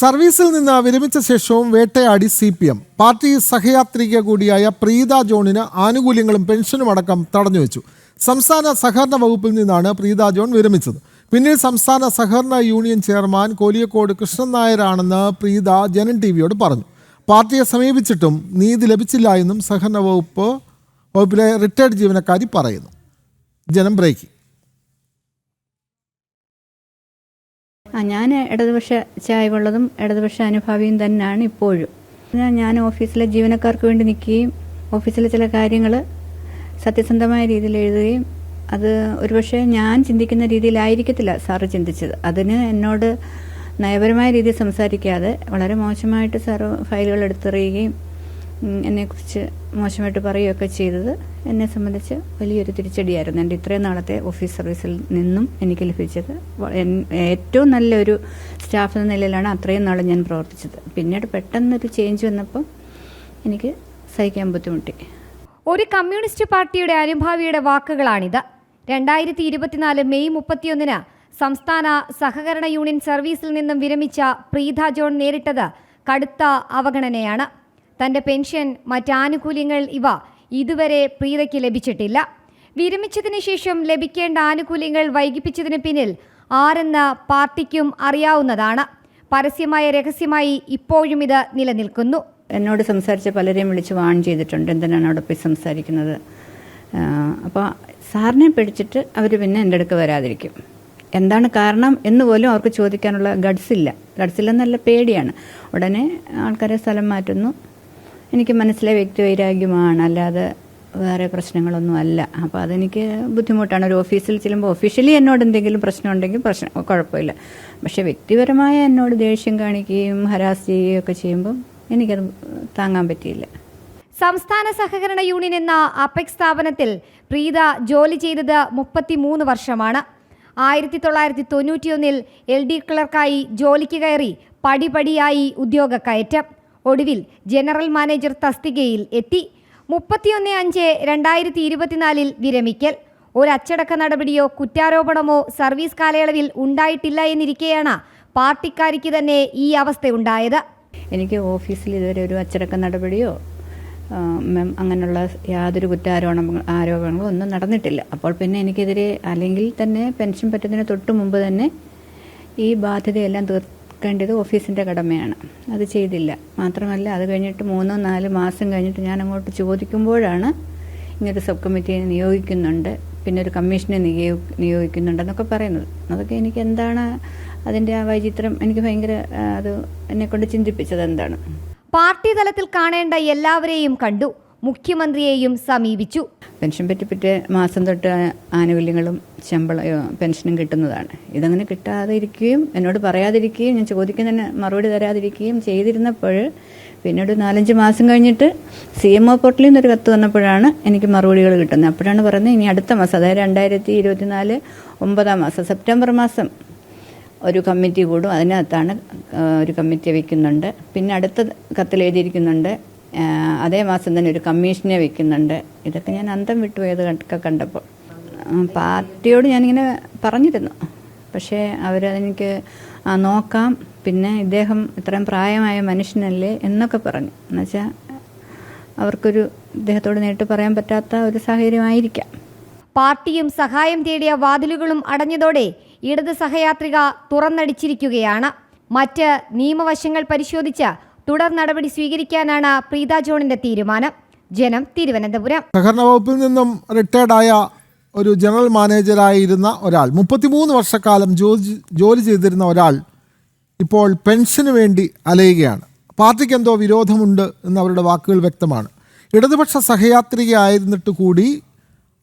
സർവീസിൽ നിന്ന് വിരമിച്ച ശേഷവും വേട്ടയാടി സി പി എം. പാർട്ടി സഹയാത്രിക കൂടിയായ പ്രീത ജോണിന് ആനുകൂല്യങ്ങളും പെൻഷനും അടക്കം തടഞ്ഞുവെച്ചു സംസ്ഥാന സഹകരണ വകുപ്പിൽ നിന്നാണ് പ്രീത ജോൺ വിരമിച്ചത്. പിന്നീട് സംസ്ഥാന സഹകരണ യൂണിയൻ ചെയർമാൻ കോലിയക്കോട് കൃഷ്ണൻ നായരാണെന്ന് പ്രീത ജനൻ ടി വിയോട് പറഞ്ഞു. പാർട്ടിയെ സമീപിച്ചിട്ടും നീതി ലഭിച്ചില്ല എന്നും സഹകരണ വകുപ്പ് വകുപ്പിലെ റിട്ടയർഡ് ജീവനക്കാരി പറയുന്നു. ജനം ആ ഞാൻ ഇടതുപക്ഷ ചായവുള്ളതും ഇടതുപക്ഷ അനുഭാവിയും തന്നെയാണ് ഇപ്പോഴും. ഞാൻ- ഓഫീസിലെ ജീവനക്കാർക്ക് വേണ്ടി നിൽക്കുകയും ഓഫീസിലെ ചില കാര്യങ്ങൾ സത്യസന്ധമായ രീതിയിൽ എഴുതുകയും അത് ഒരുപക്ഷെ ഞാൻ ചിന്തിക്കുന്ന രീതിയിലായിരിക്കത്തില്ല സാറ് ചിന്തിച്ചത്. അതിന് എന്നോട് നയപരമായ രീതിയിൽ സംസാരിക്കാതെ വളരെ മോശമായിട്ട് സാറ് ഫയലുകൾ എടുത്തെറിയുകയും എന്നെക്കുറിച്ച് മോശമായിട്ട് പറയുകയൊക്കെ ചെയ്തത് എന്നെ സംബന്ധിച്ച് വലിയൊരു തിരിച്ചടിയായിരുന്നു. എന്റെ ഇത്രയും നാളത്തെ ഓഫീസ് സർവീസിൽ നിന്നും എനിക്ക് ലഭിച്ചത് ഏറ്റവും നല്ലൊരു സ്റ്റാഫ് എന്ന നിലയിലാണ് അത്രയും നാൾ ഞാൻ പ്രവർത്തിച്ചത്. പിന്നീട് പെട്ടെന്നൊരു ചേഞ്ച് വന്നപ്പോൾ എനിക്ക് സഹിക്കാൻ ബുദ്ധിമുട്ടി. ഒരു കമ്മ്യൂണിസ്റ്റ് പാർട്ടിയുടെ അനുഭാവിയുടെ വാക്കുകളാണിത്. രണ്ടായിരത്തി ഇരുപത്തിനാല് മെയ് മുപ്പത്തിയൊന്നിന് സംസ്ഥാന സഹകരണ യൂണിയൻ സർവീസിൽ നിന്നും വിരമിച്ച പ്രീത ജോൺ നേരിട്ടത് കടുത്ത അവഗണനയാണ്. തന്റെ പെൻഷൻ മറ്റാനുകൂല്യങ്ങൾ ഇവ ഇതുവരെ പ്രീതയ്ക്ക് ലഭിച്ചിട്ടില്ല. വിരമിച്ചതിന് ശേഷം ലഭിക്കേണ്ട ആനുകൂല്യങ്ങൾ വൈകിപ്പിച്ചതിന് പിന്നിൽ ആരെന്ന പാർട്ടിക്കും അറിയാവുന്നതാണ്. പരസ്യമായ രഹസ്യമായി ഇപ്പോഴും ഇത് നിലനിൽക്കുന്നു. എന്നോട് സംസാരിച്ച പലരെയും വിളിച്ച് വാൺ ചെയ്തിട്ടുണ്ട്. എന്തിനാണ് അവിടെ പോയി സംസാരിക്കുന്നത്? അപ്പോൾ സാറിനെ പിടിച്ചിട്ട് അവർ പിന്നെ എന്റെ അടുക്ക് വരാതിരിക്കും. എന്താണ് കാരണം എന്ന് പോലും അവർക്ക് ചോദിക്കാനുള്ള ഗഡ്സ് ഇല്ല. പേടിയാണ്. ഉടനെ ആൾക്കാരെ സ്ഥലം മാറ്റുന്നു. എനിക്ക് മനസ്സിലെ വ്യക്തിവൈരാഗ്യമാണ് അല്ലാതെ വേറെ പ്രശ്നങ്ങളൊന്നും അല്ല. അപ്പോൾ അതെനിക്ക് ബുദ്ധിമുട്ടാണ്. ഒരു ഓഫീസിൽ ചെല്ലുമ്പോൾ ഒഫീഷ്യലി എന്നോട് എന്തെങ്കിലും പ്രശ്നം ഉണ്ടെങ്കിൽ പ്രശ്നം കുഴപ്പമില്ല. പക്ഷേ വ്യക്തിപരമായ എന്നോട് ദേഷ്യം കാണിക്കുകയും ഹരാസ് ചെയ്യുകയും ഒക്കെ ചെയ്യുമ്പോൾ എനിക്കത് താങ്ങാൻ പറ്റിയില്ല. സംസ്ഥാന സഹകരണ യൂണിയൻ എന്ന അപെക്സ് സ്ഥാപനത്തിൽ പ്രീത ജോലി ചെയ്തത് മുപ്പത്തിമൂന്ന് വർഷമാണ്. ആയിരത്തി തൊള്ളായിരത്തി തൊണ്ണൂറ്റിയൊന്നിൽ എൽ ഡി ക്ലർക്കായി ജോലിക്ക് കയറി പടിപടിയായി ഉദ്യോഗ കയറ്റം ഒടുവിൽ ജനറൽ മാനേജർ തസ്തികയിൽ എത്തി. മുപ്പത്തിയൊന്ന് അഞ്ച് രണ്ടായിരത്തി ഇരുപത്തിനാലിൽ വിരമിക്കൽ. ഒരച്ചടക്ക നടപടിയോ കുറ്റാരോപണമോ സർവീസ് കാലയളവിൽ ഉണ്ടായിട്ടില്ല എന്നിരിക്കെയാണ് പാർട്ടിക്കാരിക്ക് തന്നെ ഈ അവസ്ഥ അവസ്ഥയുണ്ടായത്. എനിക്ക് ഓഫീസിൽ ഇതുവരെ ഒരു അച്ചടക്ക നടപടിയോ അങ്ങനെയുള്ള യാതൊരു കുറ്റാരോപണ ആരോപണങ്ങളോ ഒന്നും നടന്നിട്ടില്ല. അപ്പോൾ പിന്നെ എനിക്കെതിരെ അല്ലെങ്കിൽ തന്നെ പെൻഷൻ പറ്റുന്നതിന് തൊട്ട് മുമ്പ് തന്നെ ഈ ബാധ്യതയെല്ലാം തീർക്കേണ്ടത് ഓഫീസിന്റെ കടമയാണ്. അത് ചെയ്തില്ല. മാത്രമല്ല അത് കഴിഞ്ഞിട്ട് മൂന്നോ നാല് മാസം കഴിഞ്ഞിട്ട് ഞാൻ അങ്ങോട്ട് ചോദിക്കുമ്പോഴാണ് ഇങ്ങനൊരു സബ് കമ്മിറ്റിയെ നിയോഗിക്കുന്നുണ്ട്. പിന്നെ ഒരു കമ്മീഷനെ നിയോ നിയോഗിക്കുന്നുണ്ടെന്നൊക്കെ പറയുന്നത്. അതൊക്കെ എനിക്ക് എന്താണ് അതിന്റെ ആ വൈചിത്രം? എനിക്ക് ഭയങ്കര അത് എന്നെക്കൊണ്ട് ചിന്തിപ്പിച്ചത് എന്താണ്? പാർട്ടി തലത്തിൽ കാണേണ്ട എല്ലാവരെയും കണ്ടു. മുഖ്യമന്ത്രിയെയും സമീപിച്ചു. പെൻഷൻ പറ്റി മാസം തൊട്ട് ആനുകൂല്യങ്ങളും ശമ്പളം പെൻഷനും കിട്ടുന്നതാണ്. ഇതങ്ങനെ കിട്ടാതെ ഇരിക്കുകയും എന്നോട് പറയാതിരിക്കുകയും ഞാൻ ചോദിക്കുന്നതിന് മറുപടി തരാതിരിക്കുകയും ചെയ്തിരുന്നപ്പോൾ പിന്നീട് നാലഞ്ച് മാസം കഴിഞ്ഞിട്ട് സി എം ഒ പോർട്ടലിൽ നിന്നൊരു കത്ത് വന്നപ്പോഴാണ് എനിക്ക് മറുപടികൾ കിട്ടുന്നത്. അപ്പോഴാണ് പറയുന്നത് ഇനി അടുത്ത മാസം അതായത് രണ്ടായിരത്തി ഇരുപത്തിനാല് ഒമ്പതാം മാസം സെപ്റ്റംബർ മാസം ഒരു കമ്മിറ്റി കൂടും. അതിനകത്താണ് ഒരു കമ്മിറ്റി വയ്ക്കുന്നുണ്ട്. പിന്നെ അടുത്ത കത്തിൽ എഴുതിയിരിക്കുന്നുണ്ട് അതേ മാസം തന്നെ ഒരു കമ്മീഷനെ വെക്കുന്നുണ്ട്. ഇതൊക്കെ ഞാൻ അന്തം വിട്ടുപോയത് ഒക്കെ കണ്ടപ്പോൾ. പാർട്ടിയോട് ഞാനിങ്ങനെ പറഞ്ഞിരുന്നു. പക്ഷേ അവരതെനിക്ക് നോക്കാം. പിന്നെ ഇദ്ദേഹം ഇത്രയും പ്രായമായ മനുഷ്യനല്ലേ എന്നൊക്കെ പറഞ്ഞു. എന്നുവെച്ചാൽ അവർക്കൊരു ഇദ്ദേഹത്തോട് നേരിട്ട് പറയാൻ പറ്റാത്ത ഒരു സാഹചര്യമായിരിക്കാം. പാർട്ടിയും സഹായം തേടിയ വാതിലുകളും അടഞ്ഞതോടെ ഇടത് സഹയാത്രിക തുറന്നടിച്ചിരിക്കുകയാണ്. മറ്റ് നിയമവശങ്ങൾ പരിശോധിച്ച് തുടർ നടപടി സ്വീകരിക്കാനാണ് പ്രീത ജോണിന്റെ തീരുമാനം. ജനം തിരുവനന്തപുരം. സഹകരണ വകുപ്പിൽ നിന്നും റിട്ടയർഡായ ഒരു ജനറൽ മാനേജരായിരുന്ന ഒരാൾ മുപ്പത്തിമൂന്ന് വർഷക്കാലം ജോലി ജോലി ചെയ്തിരുന്ന ഒരാൾ ഇപ്പോൾ പെൻഷന് വേണ്ടി അലയുകയാണ്. പാർട്ടിക്ക് എന്തോ വിരോധമുണ്ട് എന്ന് അവരുടെ വാക്കുകൾ വ്യക്തമാണ്. ഇടതുപക്ഷ സഹയാത്രികയായിരുന്നിട്ട് കൂടി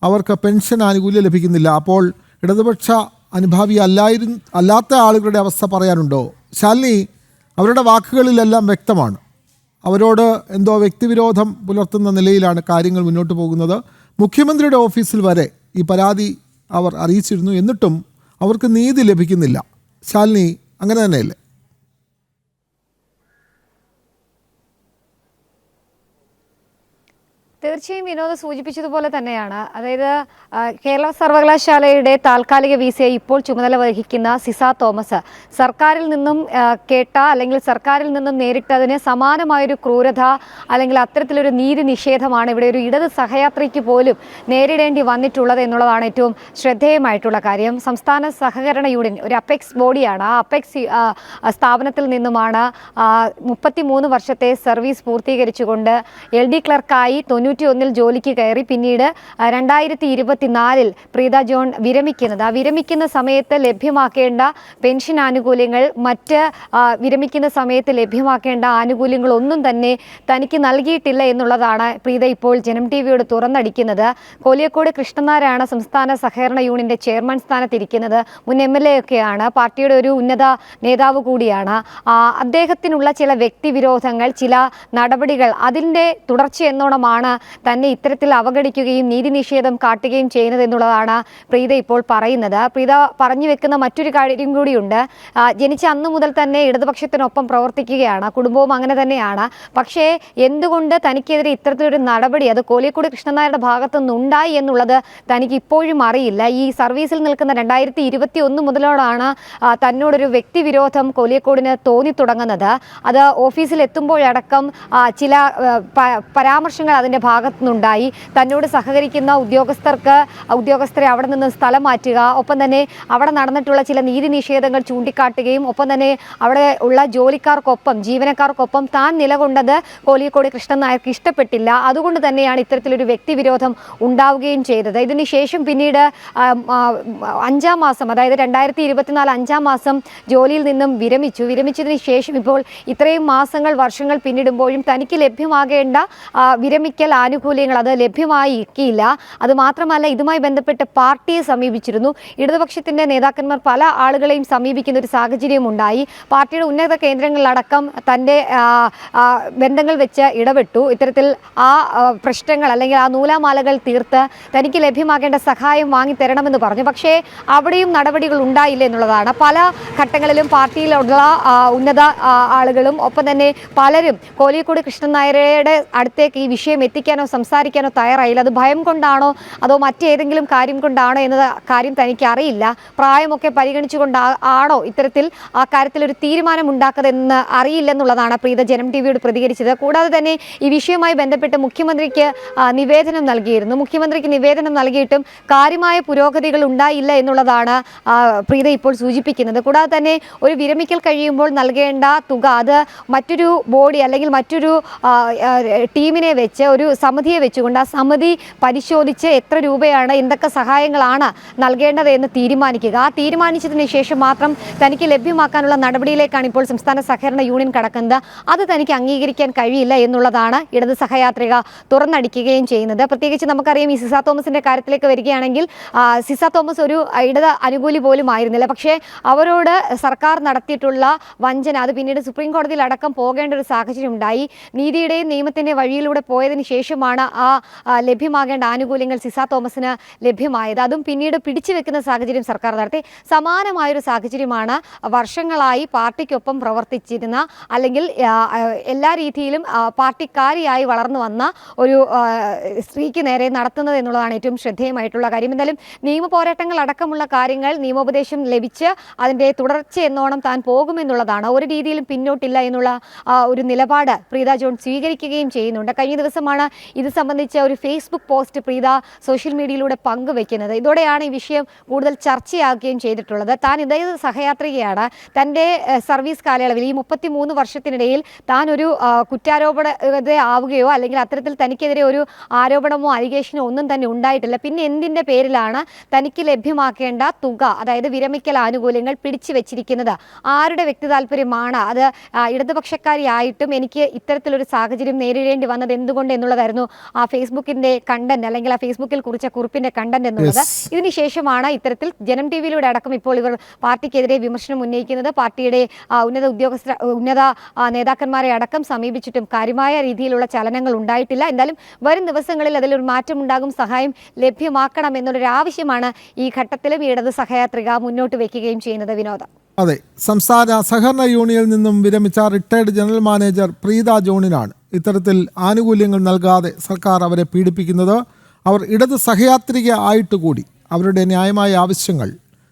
അവർക്ക് പെൻഷൻ ആനുകൂല്യം ലഭിക്കുന്നില്ല. അപ്പോൾ ഇടതുപക്ഷ അനുഭാവി അല്ലായിരുന്നു അല്ലാത്ത ആളുകളുടെ അവസ്ഥ പറയാനുണ്ടോ? ശാലിനി അവരുടെ വാക്കുകളിലെല്ലാം വ്യക്തമാണ്. അവരോട് എന്തോ വ്യക്തിവിരോധം പുലർത്തുന്ന നിലയിലാണ് കാര്യങ്ങൾ മുന്നോട്ട് പോകുന്നത്. മുഖ്യമന്ത്രിയുടെ ഓഫീസിൽ വരെ ഈ പരാതി അവർ അറിയിച്ചിരുന്നു. എന്നിട്ടും അവർക്ക് നീതി ലഭിക്കുന്നില്ല. ശാലിനി അങ്ങനെ തന്നെയല്ലേ? തീർച്ചയായും വിനോദ സൂചിപ്പിച്ചതുപോലെ തന്നെയാണ്. അതായത് കേരള സർവകലാശാലയുടെ താൽക്കാലിക വി ഇപ്പോൾ ചുമതല വഹിക്കുന്ന സിസ തോമസ് സർക്കാരിൽ നിന്നും കേട്ട അല്ലെങ്കിൽ സർക്കാരിൽ നിന്നും നേരിട്ടതിന് സമാനമായൊരു ക്രൂരത അല്ലെങ്കിൽ അത്തരത്തിലൊരു നീതി നിഷേധമാണ് ഇവിടെ ഒരു ഇടത് സഹയാത്രിക്ക് പോലും നേരിടേണ്ടി വന്നിട്ടുള്ളത് എന്നുള്ളതാണ് ഏറ്റവും ശ്രദ്ധേയമായിട്ടുള്ള കാര്യം. സംസ്ഥാന സഹകരണ യൂണിയൻ ഒരു അപ്പെക്സ് ബോഡിയാണ്. ആ അപ്പെക്സ് സ്ഥാപനത്തിൽ നിന്നുമാണ് മുപ്പത്തി മൂന്ന് വർഷത്തെ സർവീസ് പൂർത്തീകരിച്ചുകൊണ്ട് എൽ ഡി ക്ലർക്കായി തൊണ്ണൂറ്റി ഒന്നിൽ ജോലിക്ക് കയറി പിന്നീട് രണ്ടായിരത്തി ഇരുപത്തിനാലിൽ പ്രീത ജോൺ വിരമിക്കുന്നത്. ആ വിരമിക്കുന്ന സമയത്ത് ലഭ്യമാക്കേണ്ട പെൻഷൻ ആനുകൂല്യങ്ങൾ മറ്റ് വിരമിക്കുന്ന സമയത്ത് ലഭ്യമാക്കേണ്ട ആനുകൂല്യങ്ങളൊന്നും തന്നെ തനിക്ക് നൽകിയിട്ടില്ല എന്നുള്ളതാണ് പ്രീത ഇപ്പോൾ ജനം ടി വിയോട് തുറന്നടിക്കുന്നത്. കോലിയക്കോട് കൃഷ്ണനാരാണ് സംസ്ഥാന സഹകരണ യൂണിയന്റെ ചെയർമാൻ സ്ഥാനത്തിരിക്കുന്നത് മുൻ എം എൽ എ ഒക്കെയാണ്. പാർട്ടിയുടെ ഒരു ഉന്നത നേതാവ് കൂടിയാണ്. അദ്ദേഹത്തിനുള്ള ചില വ്യക്തിവിരോധങ്ങൾ ചില നടപടികൾ അതിന്റെ തുടർച്ച എന്നോണമാണ് തന്നെ ഇത്തരത്തിൽ അവഗണിക്കുകയും നീതി നിഷേധം കാട്ടുകയും ചെയ്യുന്നത് എന്നുള്ളതാണ് പ്രീത ഇപ്പോൾ പറയുന്നത്. പ്രീത പറഞ്ഞു വെക്കുന്ന മറ്റൊരു കാര്യം കൂടിയുണ്ട്. ജനിച്ച അന്ന് മുതൽ തന്നെ ഇടതുപക്ഷത്തിനൊപ്പം പ്രവർത്തിക്കുകയാണ്. കുടുംബവും അങ്ങനെ തന്നെയാണ്. പക്ഷേ എന്തുകൊണ്ട് തനിക്കെതിരെ ഇത്തരത്തിലൊരു നടപടി അത് കോലിക്കോട് കൃഷ്ണനായരുടെ ഭാഗത്തുനിന്ന് ഉണ്ടായി എന്നുള്ളത് തനിക്ക് ഇപ്പോഴും അറിയില്ല. ഈ സർവീസിൽ നിൽക്കുന്ന രണ്ടായിരത്തി ഇരുപത്തി ഒന്ന് മുതലോടാണ് തന്നോടൊരു വ്യക്തിവിരോധം കോലിയക്കോടിന് തോന്നി തുടങ്ങുന്നത്. അത് ഓഫീസിൽ എത്തുമ്പോഴടക്കം ചില പരാമർശങ്ങൾ അതിന്റെ ഭാഗത്തു നിന്നുണ്ടായി തന്നോട് സഹകരിക്കുന്ന ഉദ്യോഗസ്ഥർക്ക് ഉദ്യോഗസ്ഥരെ അവിടെ നിന്ന് സ്ഥലം മാറ്റുക ഒപ്പം തന്നെ അവിടെ നടന്നിട്ടുള്ള ചില നീതി നിഷേധങ്ങൾ ചൂണ്ടിക്കാട്ടുകയും ഒപ്പം തന്നെ അവിടെ ഉള്ള ജോലിക്കാർക്കൊപ്പം ജീവനക്കാർക്കൊപ്പം താൻ നിലകൊണ്ടത് കോലിയക്കോടി കൃഷ്ണൻ നായർക്ക് ഇഷ്ടപ്പെട്ടില്ല. അതുകൊണ്ട് തന്നെയാണ് ഇത്തരത്തിലൊരു വ്യക്തിവിരോധം ഉണ്ടാവുകയും ചെയ്തത്. ഇതിനുശേഷം പിന്നീട് അഞ്ചാം മാസം അതായത് രണ്ടായിരത്തി ഇരുപത്തിനാല് അഞ്ചാം മാസം ജോലിയിൽ നിന്നും വിരമിച്ചു. വിരമിച്ചതിന് ശേഷം ഇപ്പോൾ ഇത്രയും മാസങ്ങൾ വർഷങ്ങൾ പിന്നിടുമ്പോഴും തനിക്ക് ലഭ്യമാകേണ്ട വിരമിക്കൽ ആനുകൂല്യങ്ങൾ അത് ലഭ്യമായിരിക്കില്ല അത് മാത്രമല്ല ഇതുമായി ബന്ധപ്പെട്ട് പാർട്ടിയെ സമീപിച്ചിരുന്നു. ഇടതുപക്ഷത്തിന്റെ നേതാക്കന്മാർ പല ആളുകളെയും സമീപിക്കുന്ന ഒരു സാഹചര്യം ഉണ്ടായി. പാർട്ടിയുടെ ഉന്നത കേന്ദ്രങ്ങളിലടക്കം തന്റെ ബന്ധങ്ങൾ വെച്ച് ഇടപെട്ടു. ഇത്തരത്തിൽ ആ പ്രശ്നങ്ങൾ അല്ലെങ്കിൽ ആ നൂലാമാലകൾ തീർത്ത് തനിക്ക് ലഭ്യമാക്കേണ്ട സഹായം വാങ്ങി തരണമെന്ന് പറഞ്ഞു. പക്ഷേ അവിടെയും നടപടികൾ ഉണ്ടായില്ല എന്നുള്ളതാണ്. പല ഘട്ടങ്ങളിലും പാർട്ടിയിലുള്ള ഉന്നത ആളുകളും ഒപ്പം തന്നെ പലരും കോലിക്കോട് കൃഷ്ണൻ നായരുടെ അടുത്തേക്ക് ഈ വിഷയം എത്തിക്കാനോ സംസാരിക്കാനോ തയ്യാറായില്ല. അത് ഭയം കൊണ്ടാണോ? അതോ മറ്റേതെങ്കിലും കാര്യം കൊണ്ടാണോ എന്നത് കാര്യം തനിക്ക് അറിയില്ല. പ്രായമൊക്കെ പരിഗണിച്ചുകൊണ്ട് ആണോ ഇത്തരത്തിൽ ആ കാര്യത്തിൽ ഒരു തീരുമാനം ഉണ്ടാക്കതെന്ന് അറിയില്ലെന്നുള്ളതാണ് പ്രീത ജനം ടി വിയോട് പ്രതികരിച്ചത്. കൂടാതെ തന്നെ ഈ വിഷയവുമായി ബന്ധപ്പെട്ട് മുഖ്യമന്ത്രിക്ക് നിവേദനം നൽകിയിരുന്നു. മുഖ്യമന്ത്രിക്ക് നിവേദനം നൽകിയിട്ടും കാര്യമായ പുരോഗതികൾ ഉണ്ടായില്ല എന്നുള്ളതാണ് പ്രീത ഇപ്പോൾ സൂചിപ്പിക്കുന്നത്. കൂടാതെ തന്നെ ഒരു വിരമിക്കൽ കഴിയുമ്പോൾ നൽകേണ്ട തുക അത് മറ്റൊരു ബോഡി അല്ലെങ്കിൽ മറ്റൊരു ടീമിനെ വെച്ച് ഒരു സമിതിയെ വെച്ചുകൊണ്ട് ആ സമിതി പരിശോധിച്ച് എത്ര രൂപയാണ് എന്തൊക്കെ സഹായങ്ങളാണ് നൽകേണ്ടത് എന്ന് തീരുമാനിക്കുക. ആ തീരുമാനിച്ചതിന് ശേഷം മാത്രം തനിക്ക് ലഭ്യമാക്കാനുള്ള നടപടിയിലേക്കാണ് ഇപ്പോൾ സംസ്ഥാന സഹകരണ യൂണിയൻ കടക്കുന്നത്. അത് തനിക്ക് അംഗീകരിക്കാൻ കഴിയില്ല എന്നുള്ളതാണ് ഇടത് സഹയാത്രിക തുറന്നടിക്കുകയും ചെയ്യുന്നത്. പ്രത്യേകിച്ച് നമുക്കറിയാം ഈ സിസ തോമസിന്റെ കാര്യത്തിലേക്ക് വരികയാണെങ്കിൽ സിസ തോമസ് ഒരു ഇടത് അനുകൂലി പോലും ആയിരുന്നില്ല. പക്ഷേ അവരോട് സർക്കാർ നടത്തിയിട്ടുള്ള വഞ്ചന അത് പിന്നീട് സുപ്രീം കോടതിയിൽ അടക്കം പോകേണ്ട ഒരു സാഹചര്യം ഉണ്ടായി. നീതിയുടെയും നിയമത്തിന്റെ വഴിയിലൂടെ പോയതിനു ശേഷമാണ് ആ ലഭ്യമാകേണ്ട ആനുകൂല്യങ്ങൾ സിസ തോമസിന് ലഭ്യമായത്. അതും പിന്നീട് പിടിച്ചു വെക്കുന്ന സാഹചര്യം സർക്കാർ നടത്തി. സമാനമായൊരു സാഹചര്യമാണ് വർഷങ്ങളായി പാർട്ടിക്കൊപ്പം പ്രവർത്തിച്ചിരുന്ന അല്ലെങ്കിൽ എല്ലാ രീതിയിലും പാർട്ടിക്കാരിയായി വളർന്നു വന്ന ഒരു സ്ത്രീക്ക് നേരെ നടത്തുന്നത് എന്നുള്ളതാണ് ഏറ്റവും ശ്രദ്ധേയമായിട്ടുള്ള കാര്യം. എന്തായാലും നിയമ പോരാട്ടങ്ങൾ അടക്കമുള്ള കാര്യങ്ങൾ നിയമോപദേശം ലഭിച്ച് അതിന്റെ തുടർച്ച എന്നോണം താൻ പോകുമെന്നുള്ളതാണ്. ഒരു രീതിയിലും പിന്നോട്ടില്ല എന്നുള്ള ഒരു നിലപാട് പ്രീത ജോൺ സ്വീകരിക്കുകയും ചെയ്യുന്നുണ്ട്. കഴിഞ്ഞ ദിവസമാണ് ഇത് സംബന്ധിച്ച ഒരു ഫേസ്ബുക്ക് പോസ്റ്റ് പ്രീത സോഷ്യൽ മീഡിയയിലൂടെ പങ്കുവെക്കുന്നത്. ഇതോടെയാണ് ഈ വിഷയം കൂടുതൽ ചർച്ചയാക്കുകയും ചെയ്തിട്ടുള്ളത്. താൻ ഇതേ സഹയാത്രികയാണ്. തന്റെ സർവീസ് കാലയളവിൽ ഈ മുപ്പത്തി മൂന്ന് വർഷത്തിനിടയിൽ താൻ ഒരു കുറ്റാരോപണ ആവുകയോ അല്ലെങ്കിൽ അത്തരത്തിൽ തനിക്കെതിരെ ഒരു ആരോപണമോ അലിഗേഷനോ ഒന്നും തന്നെ ഉണ്ടായിട്ടില്ല. പിന്നെ എന്തിന്റെ പേരിലാണ് തനിക്ക് ലഭ്യമാക്കേണ്ട തുക അതായത് വിരമിക്കൽ ആനുകൂല്യങ്ങൾ പിടിച്ചു വെച്ചിരിക്കുന്നത്? ആരുടെ വ്യക്തി താല്പര്യമാണ് അത് ഇടതുപക്ഷക്കാരി ഇടതുപക്ഷക്കാരിയായിട്ടും എനിക്ക് ഇത്തരത്തിലൊരു സാഹചര്യം നേരിടേണ്ടി വന്നത് എന്തുകൊണ്ട് എന്നുള്ളതായിരുന്നു ആ ഫേസ്ബുക്കിന്റെ കണ്ടന്റ് അല്ലെങ്കിൽ ആ ഫേസ്ബുക്കിൽ കുറിച്ച കുറിപ്പിന്റെ കണ്ടന്റ് എന്നുള്ളത്. ഇതിനുശേഷമാണ് ഇത്തരത്തിൽ ജനം ടി വിയിലൂടെ അടക്കം ഇപ്പോൾ ഇവർ പാർട്ടിക്കെതിരെ വിമർശനം ഉന്നയിക്കുന്നത്. പാർട്ടിയുടെ ഉന്നത ഉദ്യോഗസ്ഥ ഉന്നത നേതാക്കന്മാരെ അടക്കം സമീപിച്ചിട്ടും കാര്യമായ രീതിയിലുള്ള ചലനങ്ങൾ ഉണ്ടായിട്ടില്ല. എന്തായാലും വരും ദിവസങ്ങളിൽ അതിലൊരു മാറ്റം ഉണ്ടാകും. സഹായം ലഭ്യമാക്കണം എന്നുള്ളൊരു ആവശ്യമാണ് ഈ ഘട്ടത്തിലും. ഇടത് സഹയാത്രിക മുന്നോട്ട് വയ്ക്കുകയും ചെയ്യുന്നത് വിനോദ. അതെ സംസ്ഥാന സഹകരണ യൂണിയനിൽ നിന്നും വിരമിച്ച റിട്ടയർഡ് ജനറൽ മാനേജർ പ്രീത ജോണിനാണ്. ഇത്തരത്തിൽ ആനുകൂല്യങ്ങൾ നൽകാതെ സർക്കാർ അവരെ പീഡിപ്പിക്കുന്നത് അവർ ഇടത് സഹയാത്രിക ആയിട്ട് കൂടി അവരുടെ ന്യായമായ ആവശ്യങ്ങൾ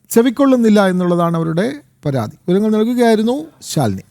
ചെവിക്കൊള്ളുന്നില്ല എന്നുള്ളതാണ് അവരുടെ പരാതി. വിവരങ്ങൾ നൽകുകയായിരുന്നു ശാലിനി.